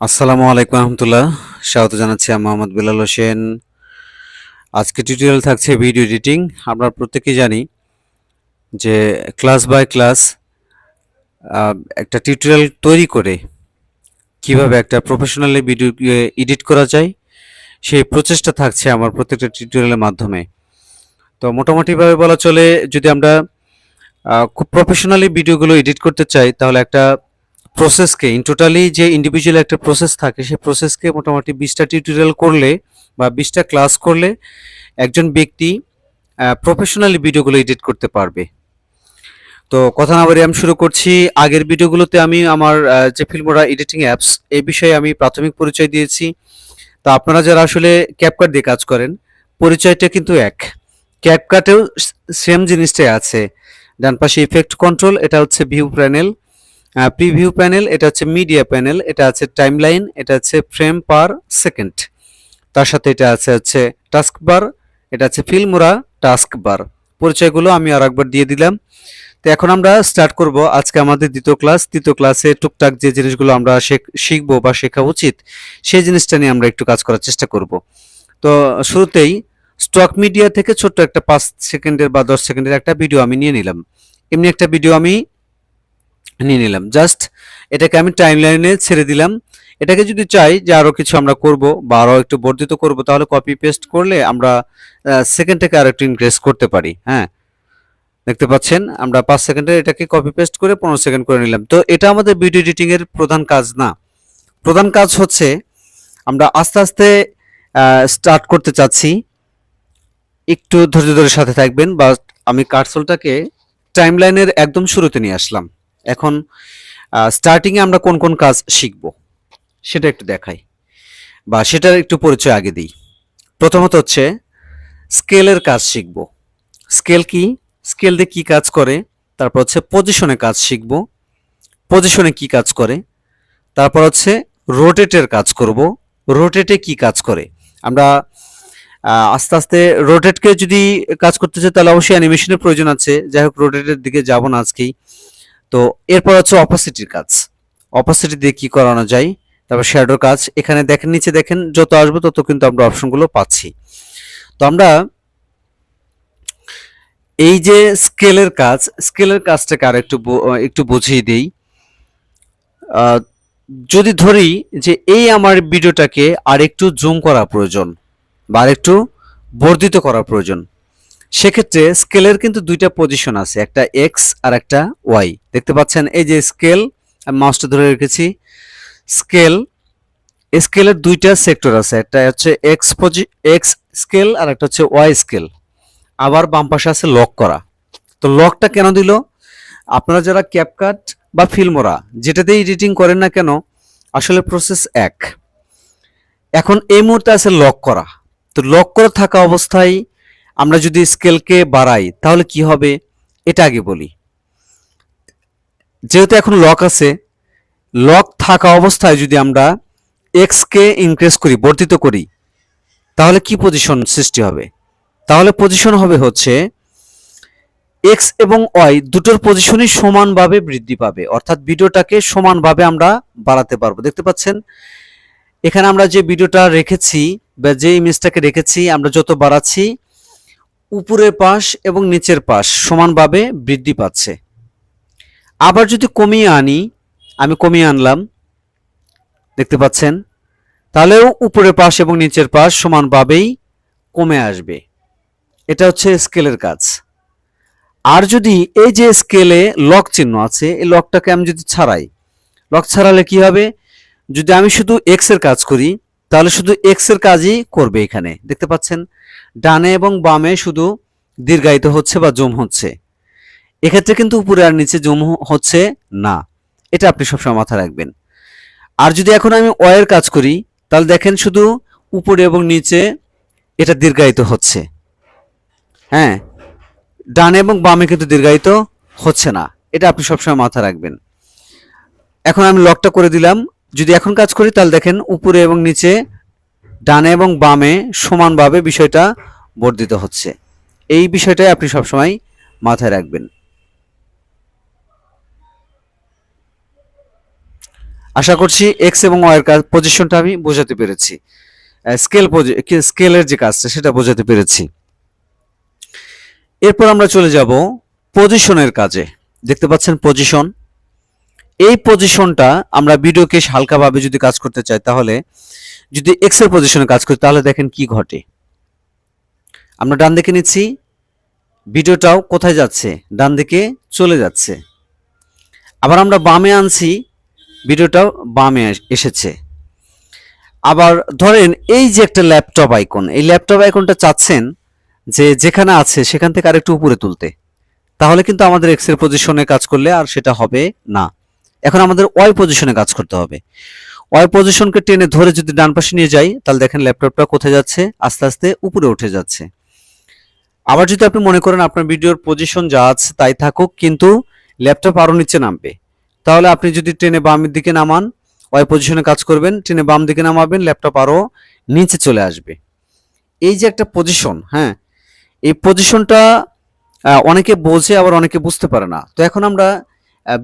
আসসালামু আলাইকুম রহমতুল্লাহ। স্বাগত জানাচ্ছি আমি মোহাম্মদ বিলাল হোসেন। আজকে টিউটোরিয়াল থাকছে ভিডিও এডিটিং আমরা প্রত্যেকেই জানি যে ক্লাস বাই ক্লাস একটা টিউটোরিয়াল তৈরি করে কীভাবে একটা প্রফেশনালি ভিডিও এডিট করা যায়, সেই প্রচেষ্টা থাকছে আমার প্রত্যেকটা টিউটোরিয়ালের মাধ্যমে। তো মোটামুটিভাবে বলা চলে, যদি আমরা খুব প্রফেশনালি ভিডিওগুলো এডিট করতে চাই, তাহলে একটা প্রসেসকে ইন টোটালি যে ইন্ডিভিজুয়াল একটা প্রসেস থাকে সেই প্রসেসকে মোটামুটি বিশটা টিউটোরিয়াল করলে বা বিশটা ক্লাস করলে একজন ব্যক্তি প্রফেশনালি ভিডিওগুলো এডিট করতে পারবে। তো কথা না বলে আমি শুরু করছি। আগের ভিডিওগুলোতে আমি আমার যে ফিল্মোরা এডিটিং অ্যাপস এই বিষয়ে আমি প্রাথমিক পরিচয় দিয়েছি। তো আপনারা যারা আসলে ক্যাপকাট দিয়ে কাজ করেন, পরিচয়টা কিন্তু এক। ক্যাপকাটেও সেম জিনিসটাই আছে। ডান পাশে ইফেক্ট কন্ট্রোল এটা হচ্ছে ভিউ প্যানেল প্রিভিউ প্যানেল এটা হচ্ছে মিডিয়া প্যানেল এটা আছে টাইমলাইন এটা হচ্ছে ফ্রেম পার সেকেন্ড তার সাথে এটা আছে হচ্ছে টাস্ক বার এটা আছে ফিল্মোরা টাস্ক বার পরিচয়গুলো আমি আর একবার দিয়ে দিলাম। তো এখন আমরা স্টার্ট করব আজকে আমাদের দ্বিতীয় ক্লাস দ্বিতীয় ক্লাসে টুকটাক যে জিনিসগুলো আমরা শেখ- শিখব বা শেখা উচিত, সেই জিনিসটা নিয়ে আমরা একটু কাজ করার চেষ্টা করব। তো শুরুতেই স্টক মিডিয়া থেকে ছোট্ট একটা পাঁচ সেকেন্ডের বা দশ সেকেন্ডের একটা ভিডিও আমি নিয়ে নিলাম। এমনি একটা ভিডিও আমি নিয়ে নিলাম। জাস্ট এটাকে আমি টাইমলাইনে ছেড়ে দিলাম। এটাকে যদি চাই যে আরও কিছু আমরা করব বা আরও একটু বর্ধিত করব, তাহলে কপি পেস্ট করলে আমরা সেকেন্ডটাকে আরও একটু ইনক্রিজ করতে পারি। হ্যাঁ? দেখতে পাচ্ছেন? আমরা পাঁচ সেকেন্ডে এটাকে কপি পেস্ট করে পনেরো সেকেন্ড করে নিলাম। তো এটা আমাদের ভিডিও এডিটিং এর প্রধান কাজ না। প্রধান কাজ হচ্ছে আমরা আস্তে আস্তে স্টার্ট করতে চাচ্ছি। একটু ধৈর্য ধরে সাথে থাকবেন বা আমি কার্সলটাকে টাইমলাইনের একদম শুরুতে নিয়ে আসলাম। এখন স্টার্টিং এ আমরা কোন কোন কাজ শিখব, সেটা একটু দেখাই। বা সেটার একটু পরিচয় আগে দিই। প্রথমত হচ্ছে, স্কেলের কাজ শিখব। স্কেল কি? স্কেল দিয়ে কি কাজ করে? তারপর হচ্ছে পজিশনে কাজ শিখব। পজিশনে কি কাজ করে? তারপর হচ্ছে রোটেটের কাজ করব। রোটেটে কি কাজ করে? আমরা আস্তে আস্তে রোটেটকে যদি কাজ করতে চাই, তাহলে অবশ্যই অ্যানিমেশনের প্রয়োজন আছে। যাই হোক রোটেটের দিকে যাব না আজকেই। তো এরপর হচ্ছে অপাসিটির কাজ। অপাসিটি দিয়ে কি করানো যায়? তারপর শ্যাডোর কাজ। এখানে দেখেন, নিচে দেখেন, যত আসবে তত কিন্তু আমরা অপশনগুলো পাচ্ছি। তো আমরা এই যে স্কেলের কাজ স্কেলের কাজটাকে আর একটু একটু বুঝিয়ে দেই। যদি ধরি যে এই আমার ভিডিওটাকে আর একটু জুম করা প্রয়োজন বা আর একটু বর্ধিত করা প্রয়োজন সেক্ষেত্রে স্কেলের কিন্তু দুইটা পজিশন আছে, একটা এক্স আর একটা ওয়াই দেখতে পাচ্ছেন, এই যে স্কেল আমি মাউসটা ধরে রেখেছি। স্কেল স্কেলের দুইটা সেক্টর আছে, একটা হচ্ছে এক্স পজি এক্স স্কেল আর একটা হচ্ছে ওয়াই স্কেল আবার বাম পাশে আছে লক করা। তো লকটা কেন দিল? আপনারা যারা ক্যাপকাট বা ফিল্মোরা যেটাতে এডিটিং করেন না কেন, আসলে প্রসেস এক। এখন এই মুহূর্তে আছে লক করা। তো লক করে থাকা অবস্থায় আমরা যদি স্কেলকে বাড়াই, তাহলে কি হবে? এটা আগে বলি। যেহেতু এখন লক আছে লক থাকা অবস্থায় যদি আমরা এক্স কে ইনক্রিজ করি, বর্ধিত করি, তাহলে কি পজিশন সৃষ্টি হবে? তাহলে পজিশন হবে হচ্ছে এক্স এবং ওয়াই দুটোর পজিশনই সমানভাবে বৃদ্ধি পাবে। অর্থাৎ ভিডিওটাকে সমানভাবে আমরা বাড়াতে পারব। দেখতে পাচ্ছেন? এখানে আমরা যে ভিডিওটা রেখেছি বা যে ইমেজটাকে রেখেছি, আমরা যত বাড়াচ্ছি উপরের পাশ এবং নিচের পাশ সমানভাবে বৃদ্ধি পাচ্ছে। আবার যদি কমিয়ে আনি, আমি কমিয়ে আনলাম, দেখতে পাচ্ছেন? তাহলেও উপরের পাশ এবং নিচের পাশ সমানভাবেই কমে আসবে। এটা হচ্ছে স্কেলের কাজ। আর যদি এই যে স্কেলে লক চিহ্ন আছে, এই লকটাকে আমি যদি ছাড়াই, লক ছাড়ালে কি হবে? যদি আমি শুধু এক্সের কাজ করি, তাহলে শুধু এক্সের কাজই করবে এখানে। দেখতে পাচ্ছেন? ডানে এবং বামে শুধু দীর্ঘায়িত হচ্ছে বা জুম হচ্ছে। এক্ষেত্রে কিন্তু উপরে আর নিচে জুম হচ্ছে না। এটা আপনি সবসময় মাথায় রাখবেন। আর যদি এখন আমি অয়ের কাজ করি, তাহলে দেখেন শুধু উপরে এবং নিচে এটা দীর্ঘায়িত হচ্ছে। হ্যাঁ ডানে এবং বামে কিন্তু দীর্ঘায়িত হচ্ছে না। এটা আপনি সবসময় মাথায় রাখবেন। এখন আমি লকটা করে দিলাম। যদি এখন কাজ করি, তাহলে দেখেন উপরে এবং নিচে ডানে এবং বামে সমানভাবে বিষয়টা বর্ধিত হচ্ছে। এই বিষয়টাই আপনি সবসময় মাথায় রাখবেন। আশা করছি এক্স এবং ওয়াই এর কাজ পজিশনটা আমি বোঝাতে পেরেছি। স্কেল স্কেলের যে কাজটা, সেটা বোঝাতে পেরেছি। এরপর আমরা চলে যাব পজিশনের কাজে। দেখতে পাচ্ছেন পজিশন এই পজিশনটা আমরা ভিডিওকে হালকাভাবে যদি কাজ করতে চাই, তাহলে যদি এক্সের পজিশনে কাজ করি, তাহলে দেখেন কি ঘটে। আমরা ডান দিকে নিচ্ছি। ভিডিওটাও কোথায় যাচ্ছে? ডান দিকে চলে যাচ্ছে। আবার আমরা বামে আনছি। ভিডিওটাও বামে এসেছে। আবার ধরেন এই যে একটা ল্যাপটপ আইকন, এই ল্যাপটপ আইকনটা চাচ্ছেন যে যেখানে আছে, সেখান থেকে আরেকটু উপরে তুলতে। তাহলে কিন্তু আমাদের এক্সের পজিশনে কাজ করলে আর সেটা হবে না। এখন আমাদের ওয়াই পজিশনে কাজ করতে হবে। ওয়াই পজিশনকে টেনে ধরে যদি ডান পাশে নিয়ে যাই, তাহলে দেখেন ল্যাপটপটা কোথায় যাচ্ছে? আস্তে আস্তে উপরে উঠে যাচ্ছে। আবার যদি আপনি মনে করেন আপনার ভিডিওর পজিশন যা আছে তাই থাকুক, কিন্তু ল্যাপটপ আরও নিচে নামবে। তাহলে আপনি যদি ট্রেনে বামের দিকে নামান ওয়াই পজিশনে কাজ করবেন ট্রেনে বাম দিকে নামাবেন, ল্যাপটপ আরও নিচে চলে আসবে। এই যে একটা পজিশন হ্যাঁ এই পজিশনটা অনেকে বোঝে, আবার অনেকে বুঝতে পারে না। তো এখন আমরা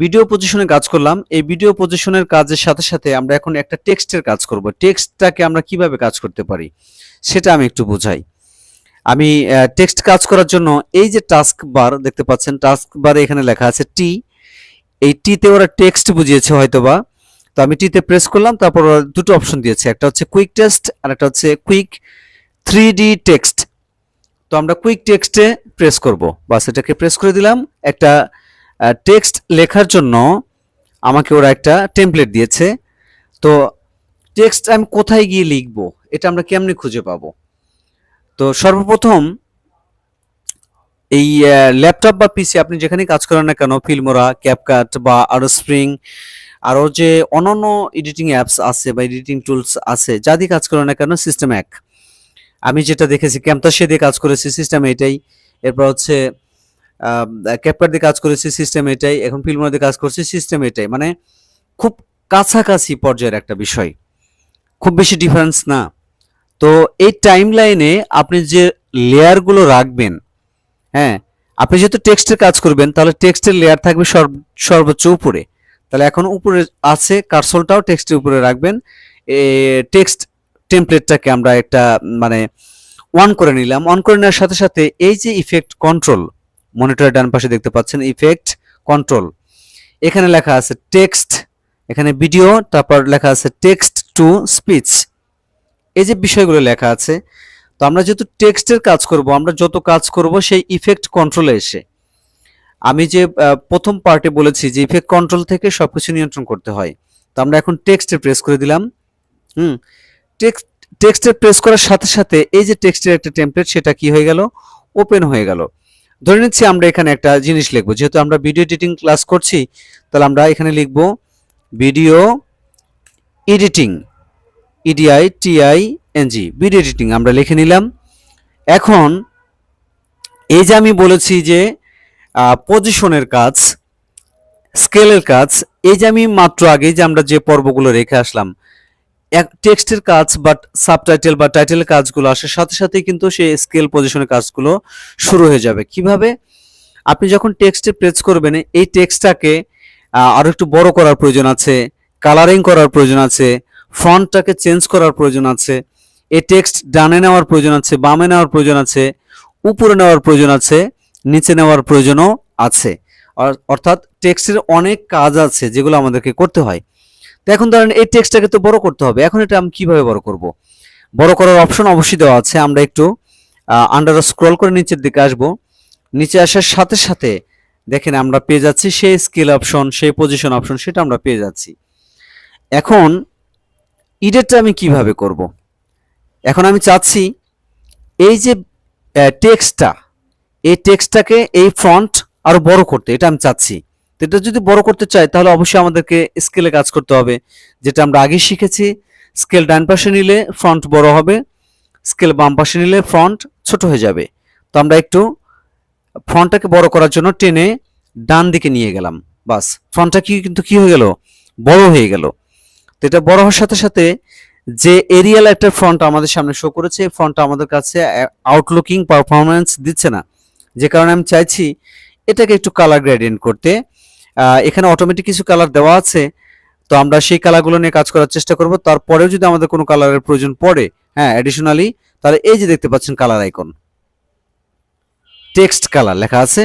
ভিডিও পজিশনে কাজ করলাম। এই ভিডিও পজিশনের কাজের সাথে সাথে আমরা এখন একটা টেক্সটের কাজ করব। টেক্সটটাকে আমরা কীভাবে কাজ করতে পারি, সেটা আমি একটু বোঝাই। আমি টেক্সট কাজ করার জন্য এই যে টাস্ক বার দেখতে পাচ্ছেন টাস্ক বারে এখানে লেখা আছে টি এই টিতে ওরা টেক্সট বুঝিয়েছে হয়তোবা। তো আমি টিতে প্রেস করলাম, তারপর ওরা দুটো অপশন দিয়েছে। একটা হচ্ছে কুইক টেক্সট আর একটা হচ্ছে কুইক থ্রি ডি টেক্সট তো আমরা কুইক টেক্সটে প্রেস করব। বাস এটাকে প্রেস করে দিলাম। একটা টেক্সট লেখার জন্য আমাকে ওরা একটা টেমপ্লেট দিয়েছে। তো টেক্সট আমি কোথায় গিয়ে লিখব? এটা আমরা কেমনে খুঁজে পাব? তো সর্বপ্রথম এই ল্যাপটপ বা পিসি আপনি যেখানে কাজ করেন না কেন ফিল্মোরা ক্যাপকাট বা আরও স্প্রিং আরও যে অন্যান্য এডিটিং অ্যাপস আছে বা এডিটিং টুলস আছে, যা দিয়ে কাজ করেন না কেন সিস্টেম এক। আমি যেটা দেখেছি ক্যাম্পতাসে দিয়ে কাজ করেছি সিস্টেম এটাই এরপর হচ্ছে ক্যাপকাট দিয়ে কাজ করেছি সিস্টেম এটাই, এখন ফিল্মোরা দিয়ে কাজ করছি সিস্টেম এটাই। মানে খুব কাছাকাছি পর্যায়ের একটা বিষয়। খুব বেশি ডিফারেন্স না। তো এই টাইম লাইনে আপনি যে লেয়ারগুলো রাখবেন হ্যাঁ আপনি যেহেতু টেক্সটের কাজ করবেন, তাহলে টেক্সটের লেয়ার থাকবে সর্ব- সর্বোচ্চ উপরে। তাহলে এখন উপরে আছে কার্সলটাও টেক্সটের উপরে রাখবেন। টেক্সট টেমপ্লেটটাকে আমরা একটা মানে অন করে নিলাম। অন করে নেওয়ার সাথে সাথে এই যে ইফেক্ট কন্ট্রোল মনিটরের ডান পাশে দেখতে পাচ্ছেন ইফেক্ট কন্ট্রোল এখানে লেখা আছে টেক্সট এখানে ভিডিও তারপর লেখা আছে টেক্সট টু স্পিচ এই যে বিষয়গুলো লেখা আছে, তো আমরা যেহেতু টেক্সটের কাজ করব, আমরা যত কাজ করব সেই ইফেক্ট কন্ট্রোলে এসে। আমি যে প্রথম পার্টে বলেছি যে ইফেক্ট কন্ট্রোল থেকে সব কিছু নিয়ন্ত্রণ করতে হয়। তো আমরা এখন টেক্সটে প্রেস করে দিলাম। হুম টেক্সট টেক্সটে প্রেস করার সাথে সাথে এই যে টেক্সটের একটা টেমপ্লেট সেটা কি হয়ে গেল? ওপেন হয়ে গেল। ধরে নিচ্ছি আমরা এখানে একটা জিনিস লিখব। যেহেতু আমরা ভিডিও এডিটিং ক্লাস করছি, তাহলে আমরা এখানে লিখব video editing E D I T I N G video editing আমরা লিখে নিলাম। এখন এই যে আমি বলেছি যে পজিশনের কাজ স্কেলের কাজ, এই যে আমি মাত্র আগে যে আমরা যে পর্বগুলো রেখে আসলাম টেক্সটের কাজ বাট সাবটাইটেল বা টাইটেলের কাজগুলো আসার সাথে সাথেই কিন্তু সেই স্কেল পজিশনের কাজগুলো শুরু হয়ে যাবে। কীভাবে? আপনি যখন টেক্সটে প্রেস করবেন, এই টেক্সটটাকে আরও একটু বড় করার প্রয়োজন আছে কালারিং করার প্রয়োজন আছে ফন্টটাকে চেঞ্জ করার প্রয়োজন আছে, এই টেক্সট ডানে নেওয়ার প্রয়োজন আছে, বামে নেওয়ার প্রয়োজন আছে, উপরে নেওয়ার প্রয়োজন আছে, নিচে নেওয়ার প্রয়োজনও আছে। অর্থাৎ টেক্সটের অনেক কাজ আছে যেগুলো আমাদেরকে করতে হয়। তো এখন ধরেন এই টেক্সটটাকে তো বড় করতে হবে। এখন এটা আমি কীভাবে বড় করব? বড় করার অপশন অবশ্যই দেওয়া আছে। আমরা একটু আন্ডার স্ক্রল করে নিচের দিকে আসব। নিচে আসার সাথে সাথে দেখেন আমরা পেয়ে যাচ্ছি সেই স্কেল অপশন সেই পজিশন অপশন সেটা আমরা পেয়ে যাচ্ছি। এখন ইডেটটা আমি কীভাবে করব? এখন আমি চাচ্ছি এই যে টেক্সটটা এই টেক্সটটাকে এই ফন্ট আরও বড় করতে। এটা আমি চাচ্ছি। তো এটা যদি বড় করতে চাই তাহলে অবশ্যই আমাদেরকে স্কেলে কাজ করতে হবে। যেটা আমরা আগে শিখেছি স্কেল ডান পাশে নিলে ফ্রন্ট বড় হবে স্কেল বাম পাশে নিলে ফ্রন্ট ছোট হয়ে যাবে। তো আমরা একটু ফন্টটাকে বড় করার জন্য টেনে ডান দিকে নিয়ে গেলাম। বাস ফ্রন্টটা কি কিন্তু কি হয়ে গেল? বড় হয়ে গেল। তো এটা বড় হওয়ার সাথে সাথে যে এরিয়াল একটা ফ্রন্ট আমাদের সামনে শো করেছে ফ্রন্টটা আমাদের কাছে আউটলুকিং পারফরমেন্স দিচ্ছে না। যে কারণে আমি চাইছি এটাকে একটু কালার গ্রেডিয়েন্ট করতে। এখানে অটোমেটিক কিছু কালার দেওয়া আছে। তো আমরা সেই কালারগুলো নিয়ে কাজ করার চেষ্টা করব। তারপরেও যদি আমাদের কোনো কালারের প্রয়োজন পড়ে হ্যাঁ অ্যাডিশনালি তাহলে এই যে দেখতে পাচ্ছেন কালার আইকন টেক্সট কালার লেখা আছে।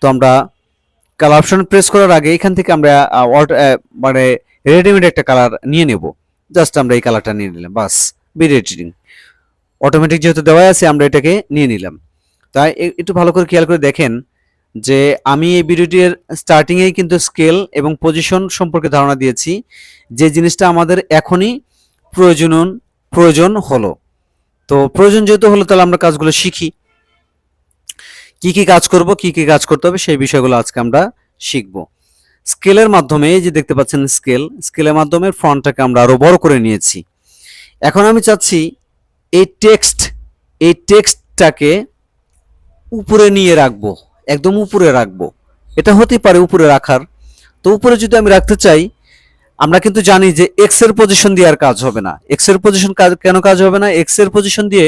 তো আমরা কালার অপশন প্রেস করার আগে এখান থেকে আমরা মানে রেডিমেড একটা কালার নিয়ে নেব। জাস্ট আমরা এই কালারটা নিয়ে নিলাম, বাস বিড এডিটিং অটোমেটিক যেহেতু দেওয়া আছে, আমরা এটাকে নিয়ে নিলাম। তাই একটু ভালো করে খেয়াল করে দেখেন যে আমি এই ভিডিওটির স্টার্টিংয়েই কিন্তু স্কেল এবং পজিশন সম্পর্কে ধারণা দিয়েছি। যে জিনিসটা আমাদের এখনই প্রয়োজন প্রয়োজন হলো। তো প্রয়োজন যেহেতু হলো, তাহলে আমরা কাজগুলো শিখি। কি কি কাজ করব, কি কি কাজ করতে হবে, সেই বিষয়গুলো আজকে আমরা শিখব। স্কেলের মাধ্যমে, এই যে দেখতে পাচ্ছেন স্কেল স্কেলের মাধ্যমে ফ্রন্টটাকে আমরা আরও বড় করে নিয়েছি। এখন আমি চাচ্ছি এই টেক্সট এই টেক্সটটাকে উপরে নিয়ে রাখব। একদম উপরে রাখব। এটা হতেই পারে উপরে রাখার। তো উপরে যদি আমি রাখতে চাই, আমরা কিন্তু জানি যে এক্সের পজিশন দিয়ে আর কাজ হবে না। এক্সের পজিশন কেন কাজ হবে না? এক্সের পজিশন দিয়ে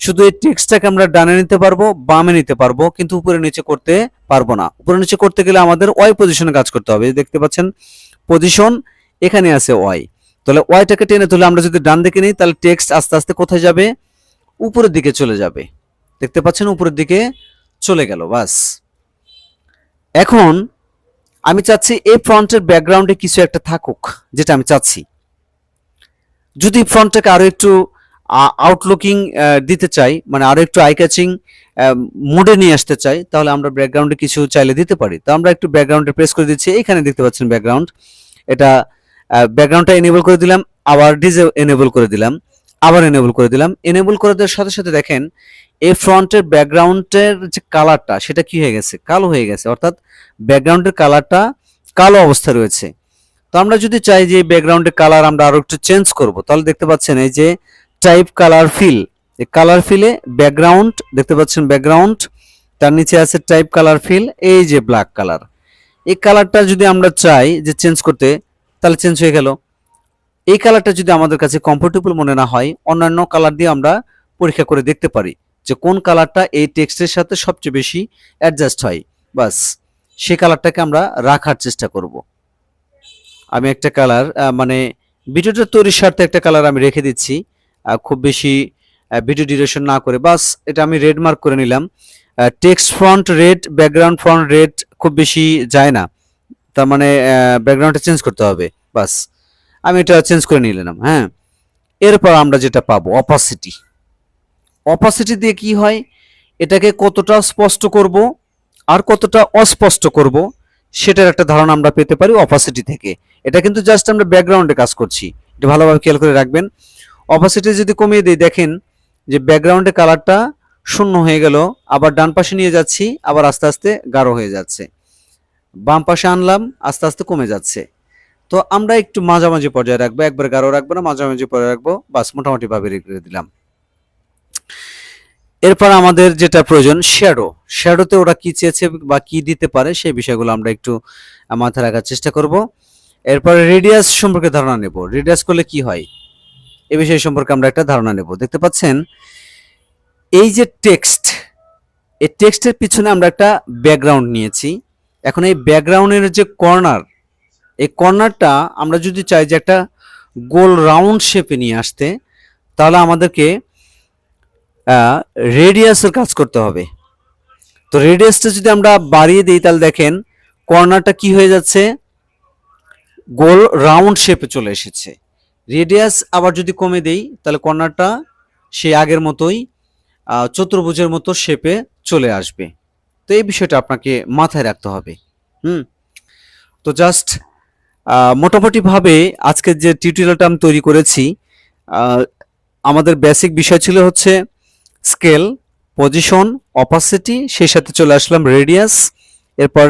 শুধু এই টেক্সটটাকে আমরা ডানে নিতে পারব, বামে নিতে পারব, কিন্তু উপরে নিচে করতে পারব না। উপরে নিচে করতে গেলে আমাদের ওয়াই পজিশনে কাজ করতে হবে। দেখতে পাচ্ছেন পজিশন এখানে আছে ওয়াই তাহলে ওয়াইটাকে টেনে তুলে আমরা যদি ডান দিকে নিই, তাহলে টেক্সট আস্তে আস্তে কোথায় যাবে? উপরের দিকে চলে যাবে। দেখতে পাচ্ছেন, উপরের দিকে চলে গেল, বাস। এখন আমি চাচ্ছি এই ফ্রন্টের ব্যাকগ্রাউন্ডে কিছু একটা থাকুক, যেটা আমি চাচ্ছি। যদি ফ্রন্টটাকে আরও একটু আউটলুকিং দিতে চাই মানে আরও একটু আই ক্যাচিং মোডে নিয়ে আসতে চাই, তাহলে আমরা ব্যাকগ্রাউন্ডে কিছু চাইলে দিতে পারি। তো আমরা একটু ব্যাকগ্রাউন্ডে প্রেস করে দিচ্ছি, এখানে দেখতে পাচ্ছেন ব্যাকগ্রাউন্ড। এটা ব্যাকগ্রাউন্ডটা এনেবল করে দিলাম, আবার ডিজে এনেবল করে দিলাম। আবার এনেবল করে দিলাম। এনেবল করে দেওয়ার সাথে সাথে দেখেন, এই ফ্রন্টের ব্যাকগ্রাউন্ডের যে কালারটা সেটা কি হয়ে গেছে? কালো হয়ে গেছে। অর্থাৎ ব্যাকগ্রাউন্ডের কালারটা কালো অবস্থা রয়েছে। তো আমরা যদি চাই যে ব্যাকগ্রাউন্ডের কালার আমরা আরও একটু চেঞ্জ করব, তাহলে দেখতে পাচ্ছেন এই যে টাইপ কালার ফিল এই কালার ফিলে ব্যাকগ্রাউন্ড দেখতে পাচ্ছেন ব্যাকগ্রাউন্ড তার নিচে আছে টাইপ কালার ফিল এই যে ব্ল্যাক কালার এই কালারটা যদি আমরা চাই যে চেঞ্জ করতে, তাহলে চেঞ্জ হয়ে গেল। এই কালারটা যদি আমাদের কাছে কমফোর্টেবল মনে না হয়, অন্যান্য কালার দিয়ে আমরা পরীক্ষা করে দেখতে পারি যে কোন কালারটা এই টেক্সটের সাথে সবচেয়ে বেশি অ্যাডজাস্ট হয়। বাস সেই কালারটাকে আমরা রাখার চেষ্টা করব। আমি একটা কালার মানে ভিডিওটা তৈরির স্বার্থে একটা কালার আমি রেখে দিচ্ছি খুব বেশি ভিডিও ডিউরেশন না করে। বাস এটা আমি রেড মার্ক করে নিলাম। Text front red background front red খুব বেশি যায় না। তার মানে ব্যাকগ্রাউন্ডটা চেঞ্জ করতে হবে। বাস আমি এটা চেঞ্জ করে নিলাম হ্যাঁ। এরপর আমরা যেটা পাবো অপাসিটি অপাসিটি দিয়ে কি হয়? এটাকে কতটা স্পষ্ট করব আর কতটা অস্পষ্ট করব, সেটার একটা ধারণা আমরা পেতে পারি অপাসিটি থেকে। এটা কিন্তু জাস্ট আমরা ব্যাকগ্রাউন্ডে কাজ করছি। এটা ভালোভাবে খেয়াল করে রাখবেন। অপাসিটি যদি কমিয়ে দিই, দেখেন যে ব্যাকগ্রাউন্ডে কালারটা শূন্য হয়ে গেল, আবার ডান পাশে নিয়ে যাচ্ছি, আবার আস্তে আস্তে গাঢ় হয়ে যাচ্ছে। বাম পাশে আনলাম, আস্তে আস্তে কমে যাচ্ছে। তো আমরা একটু মাঝামাঝি পর্যায়ে রাখব, একবার গাঢ় রাখব না, মাঝামাঝি পর্যায়ে রাখব। বাস মোটামুটি ভাবে রেখে দিলাম। এরপর আমাদের যেটা প্রয়োজন শ্যাডো শ্যাডোতে ওরা কি চেয়েছে বা কি দিতে পারে সেই বিষয়গুলো আমরা একটু মাথায় রাখার চেষ্টা করব। এরপর রেডিয়াস সম্পর্কে ধারণা নেব। রেডিয়াস করলে কি হয়? এ বিষয় সম্পর্কে আমরা একটা ধারণা নেব। দেখতে পাচ্ছেন? এই যে টেক্সট এই টেক্সটের পিছনে আমরা একটা ব্যাকগ্রাউন্ড নিয়েছি। এখন এই ব্যাকগ্রাউন্ডের যে কর্নার এই কর্নারটা আমরা যদি চাই যে একটা গোল রাউন্ড শেপে নিয়ে আসতে, তাহলে আমাদেরকে রেডিয়াসের কাজ করতে হবে। তো রেডিয়াসটা যদি আমরা বাড়িয়ে দিই, তাহলে দেখেন কর্নারটা কি হয়ে যাচ্ছে? গোল রাউন্ড শেপে চলে এসেছে। রেডিয়াস আবার যদি কমে দেই, তাহলে কর্নারটা সেই আগের মতোই চতুর্ভুজের মতো শেপে চলে আসবে। তো এই বিষয়টা আপনাকে মাথায় রাখতে হবে। হুম? তো জাস্ট মোটামুটিভাবে আজকের যে টিউটোরিয়ালটা আমি তৈরি করেছি আমাদের বেসিক বিষয় ছিল হচ্ছে স্কেল পজিশন অপাসিটি সেই সাথে চলে আসলাম রেডিয়াস এরপর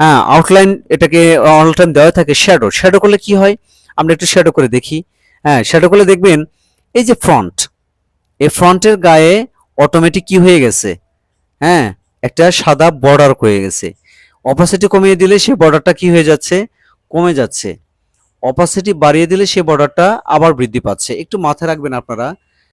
হ্যাঁ আউটলাইন এটাকে আউটলাইন দেওয়া থাকে শ্যাডো শ্যাডো করলে কি হয়? আমরা একটু শ্যাডো করে দেখি। হ্যাঁ শ্যাডো করলে দেখবেন, এই যে ফ্রন্ট এই ফ্রন্টের গায়ে অটোমেটিক কি হয়ে গেছে? হ্যাঁ একটা সাদা বর্ডার হয়ে গেছে। অপাসিটি কমিয়ে দিলে সেই বর্ডারটা কি হয়ে যাচ্ছে? কমে যাচ্ছে। অপাসিটি বাড়িয়ে দিলে সে বর্ডারটা আবার বৃদ্ধি পাচ্ছে। একটু মাথায় রাখবেন আপনারা।